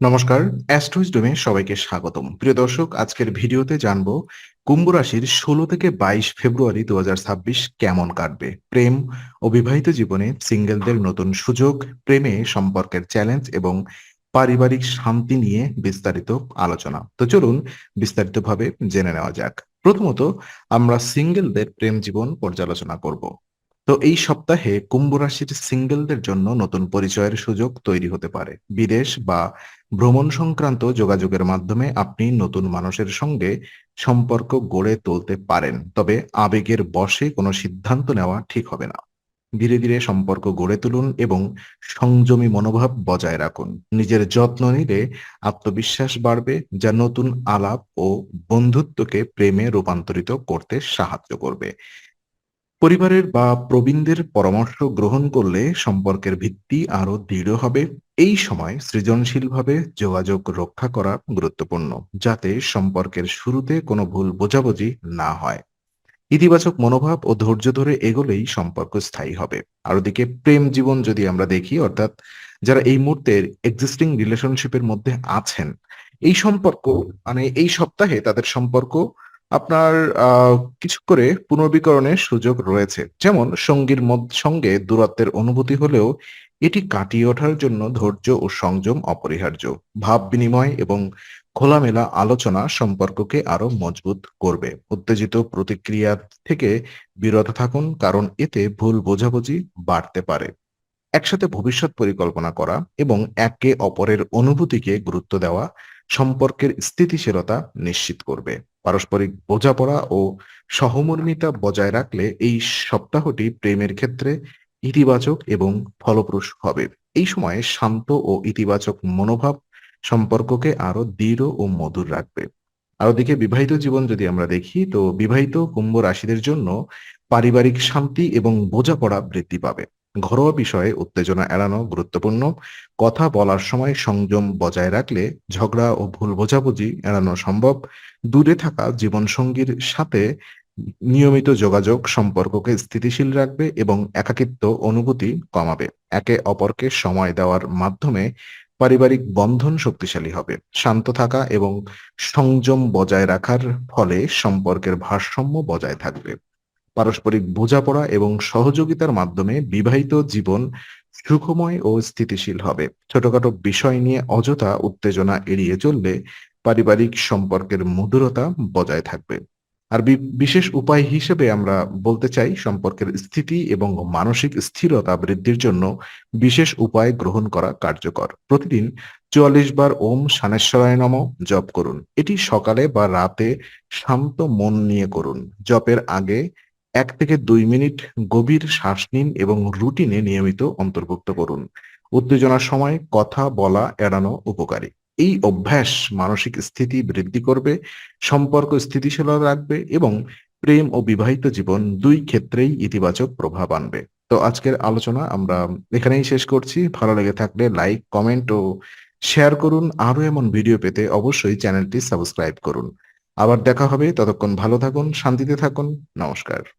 নমস্কার, অ্যাস্ট্রোইজডমে সবাইকে স্বাগতম। প্রিয় দর্শক, আজকের ভিডিওতে জানব কুম্ভ রাশির ষোলো থেকে বাইশ ফেব্রুয়ারি দুহাজার ছাব্বিশ কেমন কাটবে। প্রেম ও বিবাহিত জীবনে সিঙ্গেলদের নতুন সুযোগ, প্রেমে সম্পর্কের চ্যালেঞ্জ এবং পারিবারিক শান্তি নিয়ে বিস্তারিত আলোচনা। তো চলুন বিস্তারিতভাবে জেনে নেওয়া যাক। প্রথমত, আমরা সিঙ্গেলদের প্রেম জীবন পর্যালোচনা করব। তো এই সপ্তাহে কুম্ভ রাশির সিঙ্গেলদের জন্য নতুন পরিচয়ের সুযোগ তৈরি হতে পারে। বিদেশ বা ভ্রমণ সংক্রান্ত যোগাযোগের মাধ্যমে আপনি নতুন মানুষের সঙ্গে সম্পর্ক গড়ে তুলতে পারেন, তবে আবেগের বশে কোনো সিদ্ধান্ত নেওয়া ঠিক হবে না। ধীরে ধীরে সম্পর্ক গড়ে তুলুন এবং সংযমী মনোভাব বজায় রাখুন। নিজের যত্ন নিলে আত্মবিশ্বাস বাড়বে, যা নতুন আলাপ ও বন্ধুত্বকে প্রেমে রূপান্তরিত করতে সাহায্য করবে। পরিবারের বা প্রবীণদের পরামর্শ গ্রহণ করলে সম্পর্কের ভিত্তি আরও দৃঢ় হবে। এই সময় সৃজনশীলভাবে যোগাযোগ রক্ষা করা গুরুত্বপূর্ণ, যাতে সম্পর্কের শুরুতে কোনো ভুল বোঝাবুঝি না হয়। ইতিবাচক মনোভাব ও ধৈর্য ধরে এগোলেই সম্পর্ক স্থায়ী হবে। আর ওদিকে প্রেম জীবন যদি আমরা দেখি, অর্থাৎ যারা এই মুহূর্তে এক্সিস্টিং রিলেশনশিপের মধ্যে আছেন, এই সম্পর্ক মানে এই সপ্তাহে তাদের সম্পর্ক আপনার কিছু করে পুনর্বীকরণের সুযোগ রয়েছে। যেমন সঙ্গীর সঙ্গে দূরত্বের অনুভূতি হলেও এটি কাটিয়ে ওঠার জন্য ধৈর্য ও সংযম অপরিহার্য। ভাব বিনিময় এবং খোলামেলা আলোচনা সম্পর্ককে আরও মজবুত করবে। উত্তেজিত প্রতিক্রিয়া থেকে বিরত থাকুন, কারণ এতে ভুল বোঝাবুঝি বাড়তে পারে। একসাথে ভবিষ্যৎ পরিকল্পনা করা এবং একে অপরের অনুভূতিকে গুরুত্ব দেওয়া সম্পর্কের স্থিতিশীলতা নিশ্চিত করবে। পারস্পরিক বোঝাপড়া ও সহমর্মিতা বজায় রাখলে এই সপ্তাহটি প্রেমের ক্ষেত্রে ইতিবাচক এবং ফলপ্রসূ হবে। এই সময়ে শান্ত ও ইতিবাচক মনোভাব সম্পর্ককে আরও দৃঢ় ও মধুর রাখবে। আর ওদিকে বিবাহিত জীবন যদি আমরা দেখি, তো বিবাহিত কুম্ভ রাশিদের জন্য পারিবারিক শান্তি এবং বোঝাপড়া বৃদ্ধি পাবে। ঘরোয়া বিষয়ে উত্তেজনা এড়ানো গুরুত্বপূর্ণ। কথা বলার সময় সংযম বজায় রাখলে ঝগড়া ও ভুল বোঝাবুঝি এড়ানো সম্ভব। দূরে থাকা জীবনসঙ্গীর সাথে নিয়মিত যোগাযোগ সম্পর্ককে স্থিতিশীল রাখবে এবং একাকিত্ব অনুভূতি কমাবে। একে অপরকে সময় দেওয়ার মাধ্যমে পারিবারিক বন্ধন শক্তিশালী হবে। শান্ত থাকা এবং সংযম বজায় রাখার ফলে সম্পর্কের ভারসাম্য বজায় থাকবে। পারস্পরিক বোঝাপড়া এবং সহযোগিতার মাধ্যমে বিবাহিত জীবন সুখময় ও স্থিতিশীল হবে। ছোটখাটো বিষয় নিয়ে অযথা উত্তেজনা এড়িয়ে চললে পারিবারিক সম্পর্কের মধুরতা বজায় থাকবে। আর বিশেষ উপায় হিসেবে আমরা বলতে চাই, সম্পর্কের স্থিতি এবং মানসিক স্থিরতা বৃদ্ধির জন্য বিশেষ উপায় গ্রহণ করা কার্যকর। প্রতিদিন চুয়াল্লিশ বার ওম শানেশ্বরায় নম, জপ করুন। এটি সকালে বা রাতে শান্ত মন নিয়ে করুন। জপের আগে এক থেকে দুই মিনিট গভীর শ্বাস নিন এবং রুটিনে নিয়মিত অন্তর্ভুক্ত করুন। উত্তেজনার সময় কথা বলা এড়ানো উপকারী। এই অভ্যাস মানসিক স্থিতি বৃদ্ধি করবে, সম্পর্ক স্থিতিশীল রাখবে এবং প্রেম ও বিবাহিত জীবন দুই ক্ষেত্রেই ইতিবাচক প্রভাব আনবে। তো আজকের আলোচনা আমরা এখানেই শেষ করছি। ভালো লেগে থাকলে লাইক, কমেন্ট ও শেয়ার করুন। আরও এমন ভিডিও পেতে অবশ্যই চ্যানেলটি সাবস্ক্রাইব করুন। আবার দেখা হবে। ততক্ষণ ভালো থাকুন, শান্তিতে থাকুন। নমস্কার।